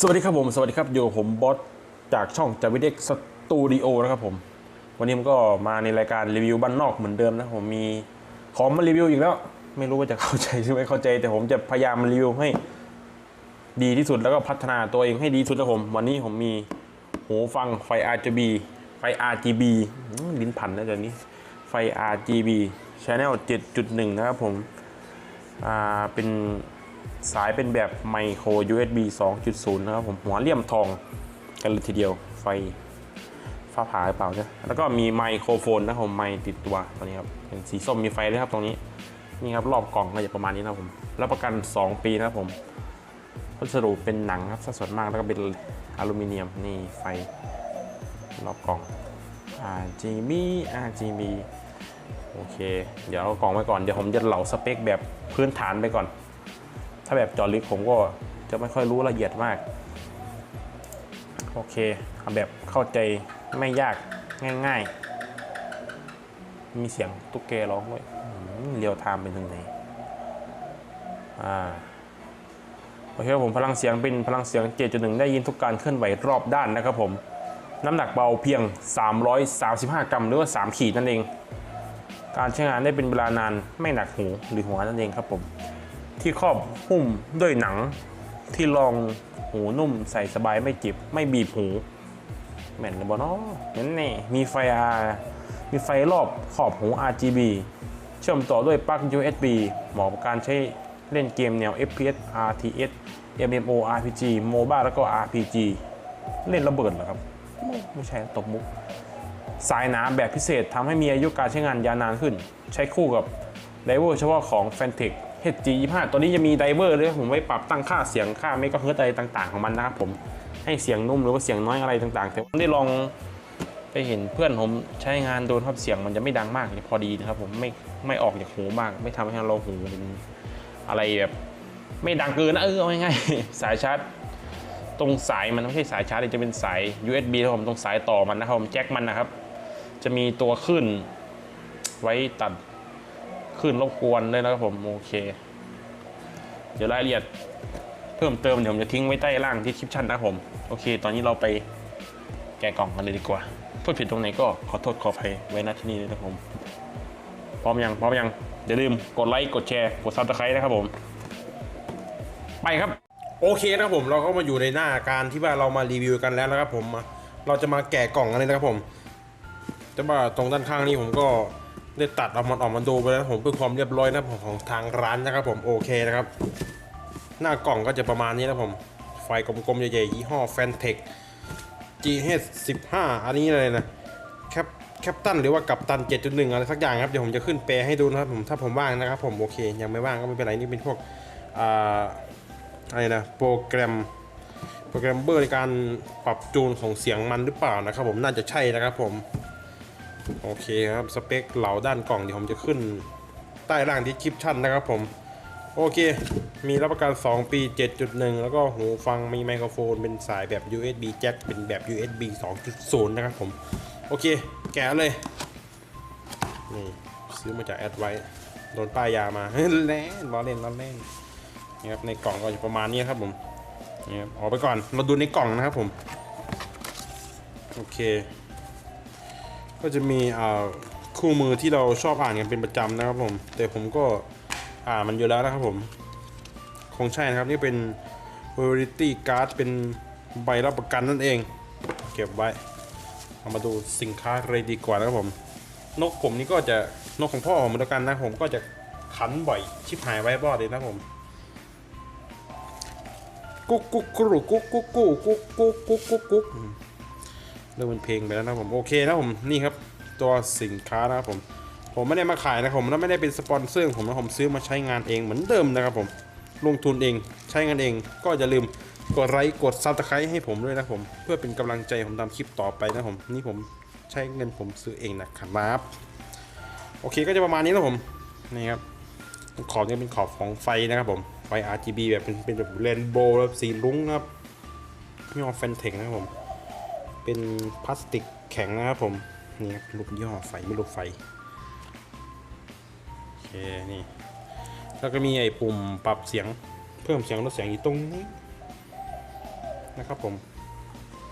สวัสดีครับผม สวัสดีครับ อยู่ผมบอสจากช่องจาวิเด็กสตูดิโอนะครับผม วันนี้ผมก็มาในรายการรีวิวบ้านนอกเหมือนเดิมนะผมมีของมารีวิวอีกแล้ว ไม่รู้ว่าจะเข้าใจหรือไม่เข้าใจ แต่ผมจะพยายามรีวิวให้ดีที่สุดแล้วก็พัฒนาตัวเองให้ดีที่สุดนะผม วันนี้ผมมีหูฟังไฟ RGB ไฟ RGB ลิ้นพันนะเดี๋ยวนี้ ไฟ RGB Channel 7.1 นะครับผม อ่า เป็น สายเป็นแบบไมโคร USB 2.0 นะครับผมหัวเลี่ยมทองกันเลยทีเดียวไฟฟ้าผ่าหรือเปล่าเนี่ยแล้วก็มีไมโครโฟนนะผมไมติดตัวตัวนี้ครับเป็นสีส้มมีไฟด้วยครับตรงนี้นี่ครับรอบกล่องก็จะประมาณนี้นะครับผมรับประกัน 2 ปีนะครับผมวัสดุเป็นหนังครับสัดส่วนมากแล้วก็เป็นอลูมิเนียมนี่ไฟรอบกล่อง RGB RGB โอเค เดี๋ยวเอากล่องไว้ก่อน เดี๋ยวผมจะเหลาสเปคแบบพื้นฐานไปก่อน ถ้าแบบจอลึกผมก็จะไม่ค่อยรู้ละเอียดมาก โอเคเอาแบบเข้าใจไม่ยากง่าย ๆ มีเสียงตุ๊กแกร้องด้วยเรียวไทม์เป็นยังไงอ่าโอเคครับผมพลังเสียงเป็นพลังเสียง 7.1 ได้ยินทุกการเคลื่อนไหวรอบด้านนะครับผมน้ำหนักเบาเพียง 335 กรัม หรือว่า 3 ขีดนั่นเอง การใช้งานได้เป็นเวลานานไม่หนักหูหรือหัวนั่นเองครับผม ที่ครอบหุ้มด้วยหนังที่รองหูนุ่มใส่สบายไม่จิบ ไม่บีบหูแม่นเลยบอเนาะนั่นแน่มีไฟ R มีไฟรอบขอบหู RGB เชื่อมต่อด้วยปลั๊ก USB เหมาะกับการใช้เล่นเกมแนว FPS RTS MMO RPG MOBA แล้วก็ RPG เล่นระเบิดเหรอครับ ไม่ใช่ตบมุก สายหนาแบบพิเศษทำให้มีอายุการใช้งานยาวนานขึ้น ใช้คู่กับไดเวอร์เฉพาะของ f a n t e c HG25 ตัวนี้จะมีไดเวอร์ด้วยผมไว้ปรับตั้งค่าเสียงค่าเมกะเฮิร์ตอะไรต่างๆของมันนะครับผมให้เสียงนุ่มหรือว่าเสียงน้อยอะไรต่างๆ แต่ผมได้ลองไปเห็นเพื่อนผมใช้งานโดนครับเสียงมันจะไม่ดังมากพอดีนะครับผมไม่ไม่ออกจากหูมาก ไม่ทำให้เราหูเป็นอะไรแบบไม่ดังเกินนะเออเอาง่ายๆสายชาร์จตรงสายมันไม่ใช่สายชาร์จจะเป็นสาย USB นะครับผมตรงสายต่อมันนะครับผมแจ็คมันนะครับ จะมีตัวขึ้นไว้ตัด ขึ้นรบกวนเลยนะครับผมโอเค เดี๋ยวรายละเอียดเพิ่มเติมเดี๋ยวผมจะทิ้งไว้ใต้ล่างที่คลิปชั่นนะครับผมโอเค ตอนนี้เราไปแกะกล่องกันเลยดีกว่าพูดผิดตรงไหนก็ขอโทษขออภัยไว้ณที่นี้เลยนะครับผมพร้อมยังพร้อมยังอย่าลืมกดไลค์กดแชร์กดซับสไครต์นะครับผม ไปครับ โอเคนะครับผมเราก็มาอยู่ในหน้าการที่ว่าเรามารีวิวกันแล้วนะครับผมเราจะมาแกะกล่องกันเลยนะครับผมแต่ว่าตรงด้านข้างนี้ผมก็ ได้ตัดเอามันออกมาดูไปแล้วผมเพื่อความเรียบร้อยนะผมของทางร้านนะครับผมโอเคนะครับ หน้ากล่องก็จะประมาณนี้นะผม ไฟกลมๆใหญ่ๆยี่ห้อ f a n t e c GH15 อันนี้เลยนะแคปแคปตันหรือว่ากัปตัน 7.1 อะไรสักอย่างครับ เดี๋ยวผมจะขึ้นแปลให้ดูนะครับผมถ้าผมว่างนะครับผมโอเค ยังไม่ว่างก็ไม่เป็นไรนี่เป็นพวกอ่าอะไรนะโปรแกรมโปรแกรมเบอร์ในการปรับจูนของเสียงมันหรือเปล่านะครับผมน่าจะใช่นะครับผม โอเคครับสเปคเหลาด้านกล่องเดี๋ยวผมจะขึ้นใต้ล่างที่คลิปชั่นนะครับผมโอเค มีรับประกัน 2 ปี 7.1 แล้วก็หูฟังมีไมโครโฟน เป็นสายแบบ USB jack เป็นแบบ USB 2.0 นะครับผม โอเค แกะเลย นี่ซื้อมาจากแอดไว้ โดนป้ายยามาเล่นล้อเล่นล้อเล่นนี่ครับ ในกล่องก็จะประมาณนี้ครับผม นี่ครับ ออกไปก่อน มาดูในกล่องนะครับผม โอเค ก็จะมีอ่าคู่มือที่เราชอบอ่านกันเป็นประจำนะครับผม แต่ผมก็อ่านมันอยู่แล้วนะครับผม คงใช่นะครับนี่เป็น Variety Card เป็นใบรับประกันนั่นเอง เก็บไว้เอามาดูสินค้าเลยดีกว่านะครับผม นกผมนี่ก็จะนกของพ่อผมเหมือนกันนะผมก็จะขันบ่อยชิบหายไว้บอดเลยนะผมกุ๊กกุ๊กกรูกุ๊กกุ๊กกุ๊กกุ๊กกุ๊กกุ๊กกุ๊ก เริ่มเป็นเพลงไปแล้วนะผมโอเคนะผมนี่ครับตัวสินค้านะครับผมผมไม่ได้มาขายนะผมแล้วไม่ได้เป็นสปอนเซอร์ผมนะผมซื้อมาใช้งานเองเหมือนเดิมนะครับผมลงทุนเองใช้งานเอง ก็อย่าลืมกดไลค์กดซับสไครต์ให้ผมด้วยนะผม เพื่อเป็นกำลังใจผมทำคลิปต่อไปนะผมนี่ผมใช้เงินผมซื้อเองนะครับโอเคก็จะประมาณนี้นะผมนี่ครับขอบนี่เป็นขอบของไฟนะครับผมไฟ RGB แบบเป็นเป็นแบบเรนโบว์แบบสีรุ้งครับยี่ห้อแฟนเทคนะครับผม เป็นพลาสติกแข็งนะครับผม นี่ครับรูปยี่ห้อไฟไม่รูปไฟ โอเค นี่ แล้วก็มีไอ้ปุ่มปรับเสียงเพิ่มเสียงลดเสียงอยู่ตรงนี้นะครับผม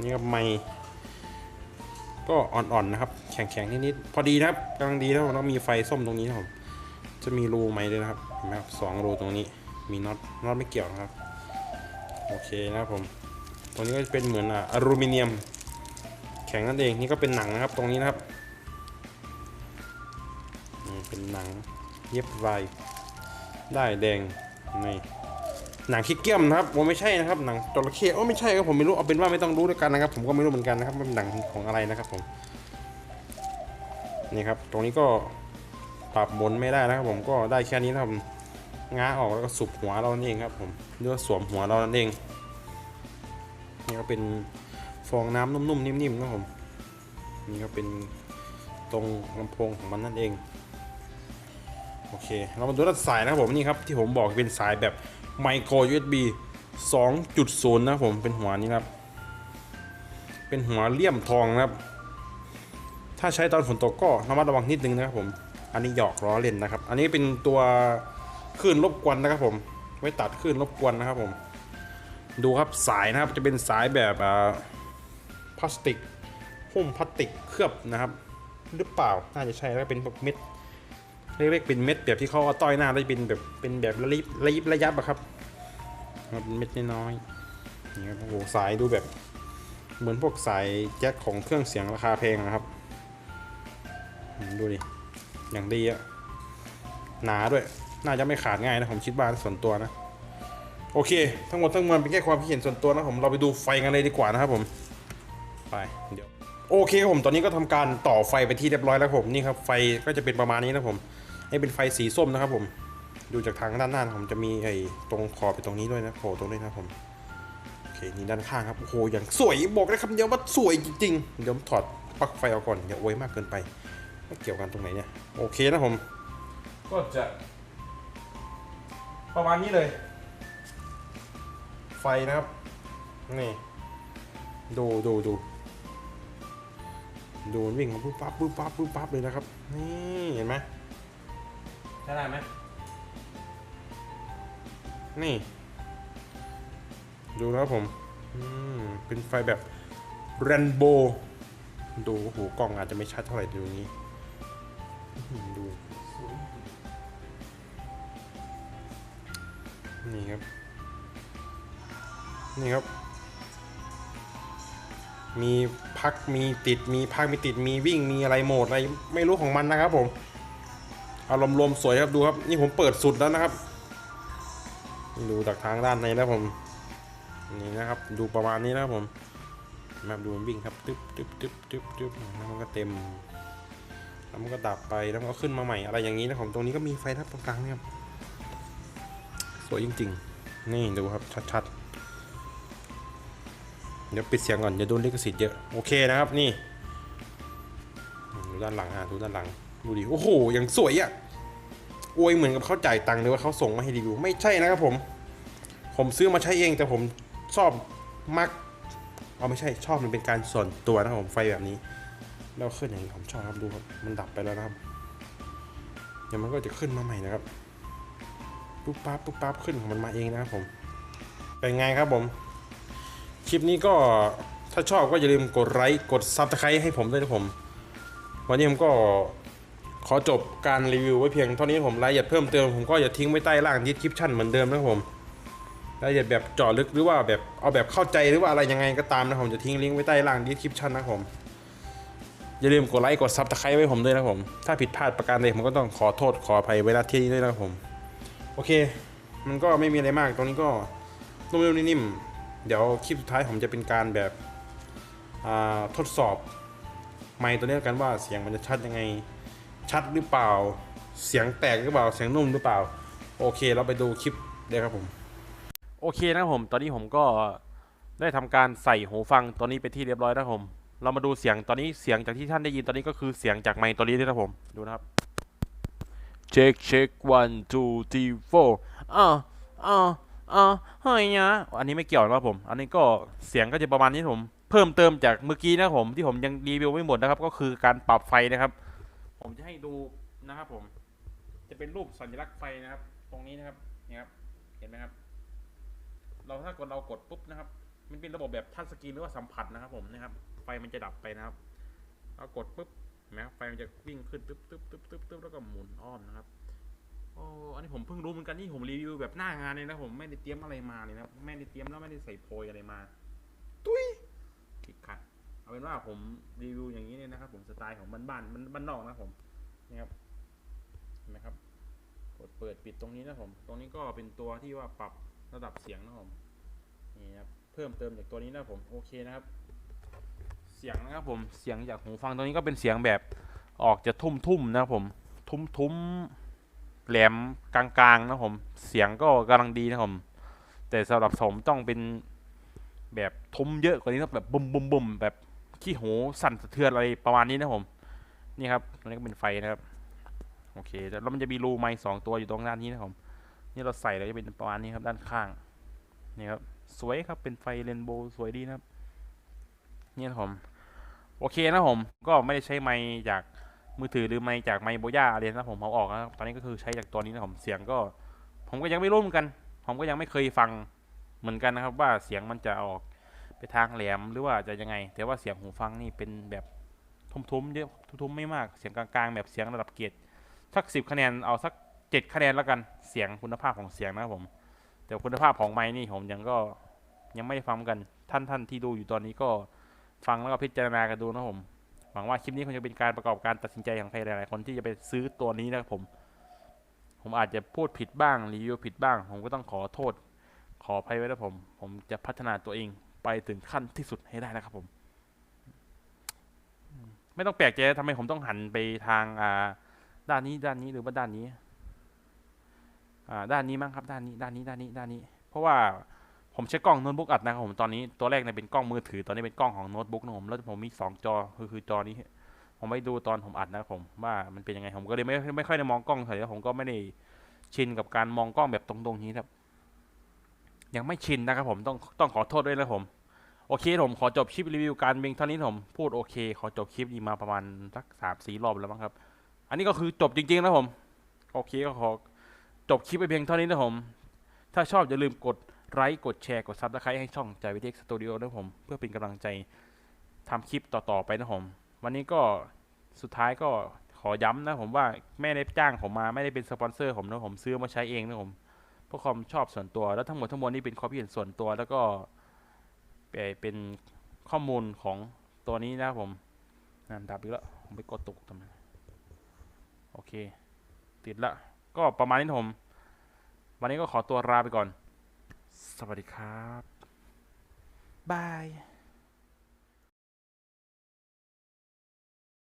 นี่ครับไมค์ก็อ่อนๆนะครับ แข็งๆนิดๆพอดีนะครับกำลังดีนะครับแล้วมีไฟส้มตรงนี้นะครับผมจะมีรูไมค์ด้วยนะครับเห็นไหมครับสองรูตรงนี้มีน็อตน็อตไม่เกี่ยวนะครับ โอเคนะครับผมตรงนี้ก็จะเป็นเหมือนอะอลูมิเนียม ข็งนั่นเองนี่ก็เป็นหนังนะครับตรงนี้นะครับเป็นหนังเย็บลายได้แดงนี่หนังขี้เกียมนะครับผมไม่ใช่นะครับหนังจระเข้โอ้ไม่ใช่ครับผมไม่รู้เอาเป็นว่าไม่ต้องรู้ด้วยกันนะครับ ผมก็ไม่รู้เหมือนกันนะครับว่าเป็นหนังของอะไรนะครับผมนี่ครับตรงนี้ก็ปรับหมุนไม่ได้นะครับผมก็ได้แค่นี้นะครับง้าออกแล้วก็สุบหัวเรานั่นเองครับผมหรือว่าสวมหัวเรานั่นเองนี่ก็เป็น ฟองน้ำนุ่มๆนิ่มๆนะครับผมนี่ก็เป็นตรงลำโพงของมันนั่นเองโอเคเรามาดูด้านสายนะครับผมนี่ครับที่ผมบอกเป็นสายแบบไมโคร USB 2.0 นะครับผมเป็นหัวนี้ครับ เป็นหัวเลี่ยมทองนะครับ ถ้าใช้ตอนฝนตกก็ระมัดระวังนิดนึงนะครับผมอันนี้หยอกล้อเล่นนะครับ อันนี้เป็นตัวคลื่นรบกวนนะครับผม ไว้ตัดคลื่นรบกวนนะครับผม ดูครับสายนะครับจะเป็นสายแบบอ่า พลาสติกหุ้มพลาสติกเคลือบนะครับ หรือเปล่าน่าจะใช่แล้วเป็นแบบเม็ดเล็กๆเป็นเม็ดแบบที่เขาเอาต้อยหน้าได้เป็นแบบเป็นแบบระยิบระยิบระยับอะครับครับเป็นเม็ดน้อยๆนี่ครับโอ้สายดูแบบ เหมือนพวกสายแจ็คของเครื่องเสียงราคาแพงนะครับดูดิอย่างดีอะหนาด้วย น่าจะไม่ขาดง่ายนะผมคิดว่านส่วนตัวนะ โอเค ทั้งหมดทั้งมวลเป็นแค่ความคิดเห็นส่วนตัวนะผมเราไปดูไฟกันเลยดีกว่านะครับผม ไปเดี๋ยวโอเคครับผมตอนนี้ก็ทำการต่อไฟไปที่เรียบร้อยแล้วครับผมนี่ครับไฟก็จะเป็นประมาณนี้นะผมให้เป็นไฟสีส้มนะครับผมดูจากทางด้านหน้านะผมจะมีไอ้ตรงขอบไปตรงนี้ด้วยนะโผล่ตรงนี้นะครับผมโอเคนี่ด้านข้างครับโอ้โหอย่างสวยบอกได้คำเดียวว่าสวยจริงๆเดี๋ยวผมถอดปลั๊กไฟออกก่อนอย่าอวยมากเกินไปไม่เกี่ยวกันตรงไหนเนี่ยโอเคนะผม ก็จะ ประมาณนี้เลย ไฟนะครับนี่ดูดูดู ดูมันวิ่งมาปุ๊บปั๊บปุ๊บปั๊บปุ๊บปั๊บเลยนะครับ นี่เห็นไหมใช้ได้ไหมนี่ ดูนะครับผมอืมเป็นไฟแบบเรนโบว์ดูโอ้โหกล้องอาจจะไม่ชัดเท่าไหร่ดูนี้อื้อหือดูนี่ครับ นี่ครับ มีพักมีติดมีพักมีติดมีวิ่งมีอะไรโหมดอะไรไม่รู้ของมันนะครับผมอารมณ์รวมสวยครับดูครับ นี่ผมเปิดสุดแล้วนะครับ ดูจากทางด้านในแล้วผมนี่นะครับ ดูประมาณนี้นะครับผมมาดูมันวิ่งครับตึ๊บตึ๊บตึ๊บตึ๊บตึ๊บแล้วมันก็เต็มแล้วมันก็ดับไปแล้วมันก็ขึ้นมาใหม่อะไรอย่างนี้นะผมตรงนี้ก็มีไฟทับตรงกลางเนี่ยครับสวยจริง ๆ นี่ดูครับชัดๆ เดี๋ยวปิดเสียงก่อนอย่าโดนลิขสิทธิ์เยอะโอเคนะครับนี่ดูด้านหลังอะดูด้านหลังดูดิโอ้โหอย่างสวยอะอวยเหมือนกับเขาจ่ายตังค์หรือว่าเขาส่งมาให้รีวิวไม่ใช่นะครับผม ผมซื้อมาใช้เองแต่ผมชอบมักเอาไม่ใช่ชอบมันเป็นการส่วนตัวนะครับผมไฟแบบนี้แล้วขึ้นอย่างนี้ผมชอบครับดูครับมันดับไปแล้วนะครับเดี๋ยวมันก็จะขึ้นมาใหม่นะครับปุ๊บปั๊บปุ๊บปั๊บขึ้นของมันมาเองนะครับผมเป็นไงครับผม คลิปนี้ก็ถ้าชอบก็อย่าลืมกดไลค์กดซับสไครต์ให้ผมด้วยนะผม วันนี้ผมก็ขอจบการรีวิวไว้เพียงเท่านี้ผมรายละเอียดเพิ่มเติมผมก็อย่าทิ้งไว้ใต้ล่างดิสคริปชั่นเหมือนเดิมนะผมรายละเอียดแบบเจาะลึกหรือว่าแบบเอาแบบเข้าใจหรือว่าอะไรยังไงก็ตามนะผมจะทิ้งลิงก์ไว้ใต้ล่างดิสคริปชั่นนะผมอย่าลืมกดไลค์กดซับสไครต์ไว้ผมด้วยนะผมถ้าผิดพลาดประการใดผมก็ต้องขอโทษขออภัยเวลาที่นี้ด้วยนะผม โอเค มันก็ไม่มีอะไรมากตรงนี้ก็นุ่มๆนิ่มๆ เดี๋ยวคลิปสุดท้ายผมจะเป็นการแบบอ่าทดสอบไมค์ตัวนี้กันว่าเสียงมันจะชัดยังไงชัดหรือเปล่า เสียงแตกหรือเปล่า เสียงนุ่มหรือเปล่า โอเค เราไปดูคลิปเลยครับผม โอเคนะครับผม ตอนนี้ผมก็ได้ทำการใส่หูฟังตัวนี้ไปที่เรียบร้อยแล้วครับผม เรามาดูเสียงตอนนี้เสียงจากที่ท่านได้ยินตอนนี้ก็คือเสียงจากไมค์ตัวนี้ด้วยนะครับผม ดูนะครับ เช็คเช็ค one two three four อ่าอ่า อ่าเฮ้ยนะอันนี้ไม่เกี่ยวนะครับผม อันนี้ก็เสียงก็จะประมาณนี้ผม เพิ่มเติมจากเมื่อกี้นะผมที่ผมยังรีวิวไม่หมดนะครับ ก็คือการปรับไฟนะครับ ผมจะให้ดูนะครับผม จะเป็นรูปสัญลักษณ์ไฟนะครับ ตรงนี้นะครับนี่ครับ เห็นไหมครับ เราถ้ากดเรากดปุ๊บนะครับ มันเป็นระบบแบบทัชสกรีนหรือว่าสัมผัสนะครับ ผมนะครับ ไฟมันจะดับไปนะครับแล้วกดปุ๊บเห็นไหมไฟมันจะวิ่งขึ้นตึ๊บตึ๊บตึ๊บตึ๊บตึ๊บแล้วก็หมุนอ้อมนะครับ โอ้อันนี้ผมเพิ่งรู้เหมือนกันนี่ผมรีวิวแบบหน้างานเลยนะผมไม่ได้เตรียมอะไรมาเลยนะไม่ได้เตรียมแล้วไม่ได้ใส่โพยอะไรมา ตุ้ยคลิกขัด เอาเป็นว่าผมรีวิวอย่างนี้เนี่ยนะครับ ผมสไตล์ของบ้านบ้านบ้านนอกนะผมนี่ครับเห็นไหมครับ กดเปิดปิดตรงนี้นะผม ตรงนี้ก็เป็นตัวที่ว่าปรับระดับเสียงนะผมนี่ครับเพิ่มเติมจากตัวนี้นะผมโอเคนะครับ เสียงนะครับผมเสียงจากหูฟังตัวนี้ก็เป็นเสียงแบบออกจะทุ่มๆนะครับผม ทุ้มๆ แหลมกลางๆนะผม เสียงก็กำลังดีนะผม แต่สำหรับผมต้องเป็นแบบทุ้มเยอะกว่านี้นะแบบบุมบุมบุมแบบขี้หูสั่นสะเทือนอะไรประมาณนี้นะผม นี่ครับตรงนี้ก็เป็นไฟนะครับ โอเค แล้วมันจะมีรูไม้สองตัวอยู่ตรงด้านนี้นะครับผม นี่เราใส่แล้วจะเป็นประมาณนี้ครับด้านข้าง นี่ครับ สวยครับ เป็นไฟเรนโบว์สวยดีนะครับ นี่นะครับผม โอเคนะครับผม ก็ไม่ได้ใช้ไม้จาก มือถือหรือไม้จากไม้โบย่าอะไรนะผมเอาออกนะครับตอนนี้ก็คือใช้จากตัวนี้นะผมเสียงก็ ผมก็ยังไม่รู้เหมือนกัน ผมก็ยังไม่เคยฟังเหมือนกันนะครับ ว่าเสียงมันจะออกไปทางแหลมหรือว่าจะยังไง แต่ว่าเสียงหูฟังนี่เป็นแบบทุ้มๆเยอะทุ้มๆไม่มากเสียงกลางๆแบบเสียงระดับเกรดสักสิบคะแนนเอาสักเจ็ดคะแนนแล้วกันเสียงคุณภาพของเสียงนะครับผม แต่คุณภาพของไม้นี่ผมยังก็ยังไม่ได้ฟังกันท่านท่านที่ดูอยู่ตอนนี้ก็ฟังแล้วก็พิจารณากันดูนะผม หวังว่าคลิปนี้คงจะเป็นการประกอบการตัดสินใจของใครหลายๆคนที่จะไปซื้อตัวนี้นะครับผม ผมอาจจะพูดผิดบ้างรีวิวผิดบ้าง ผมก็ต้องขอโทษ ขออภัยไว้นะผม ผมจะพัฒนาตัวเองไปถึงขั้นที่สุดให้ได้นะครับผมอืมไม่ต้องแปลกใจทำไมผมต้องหันไปทางอ่าด้านนี้ด้านนี้หรือว่าด้านนี้ อ่า ด้านนี้มั้งครับ ด้านนี้ ด้านนี้ ด้านนี้ ด้านนี้ เพราะว่า ผมใช้กล้องโน้ตบุ๊กอัดนะครับผมตอนนี้ตัวแรกเนี่ยเป็นกล้องมือถือตอนนี้เป็นกล้องของโน้ตบุ๊กนะผมแล้วผมมีสองจอคือคือจอนี้ผมไม่ดูตอนผมอัดนะครับผมว่ามันเป็นยังไงผมก็เลยไม่ไม่ค่อยได้มองกล้องเท่าไหร่แล้วผมก็ไม่ได้ชินกับการมองกล้องแบบตรงๆอย่างนี้ครับ ยังไม่ชินนะครับผมต้องต้องขอโทษด้วยนะผมโอเคผมขอจบคลิปรีวิวการเบงเท่านี้ผมพูดโอเคขอจบคลิปนี้มาประมาณสักสามสี่รอบแล้วมั้งครับ อันนี้ก็คือจบจริงๆนะผมโอเคก็ขอจบคลิปไปเพียงเท่านี้นะผม ถ้าชอบอย่าลืมกด ไลค์กดแชร์กดซับสไครต์ให้ช่องใจวิเทคสตูดิโอนะผม เพื่อเป็นกำลังใจทำคลิปต่อๆไปนะผม วันนี้ก็สุดท้ายก็ขอย้ำนะผมว่าไม่ได้จ้างผมมาไม่ได้เป็นสปอนเซอร์ผมนะผมซื้อมาใช้เองนะผมเพราะความชอบส่วนตัวแล้วทั้งหมดทั้งมวลนี่เป็นความคิดเห็นส่วนตัว แล้วก็เป็นข้อมูลของตัวนี้นะผมนั่นดับอีกแล้วผมไปกดตกทำไมโอเค ติดละก็ประมาณนี้ผม วันนี้ก็ขอตัวลาไปก่อน สวัสดีครับ บาย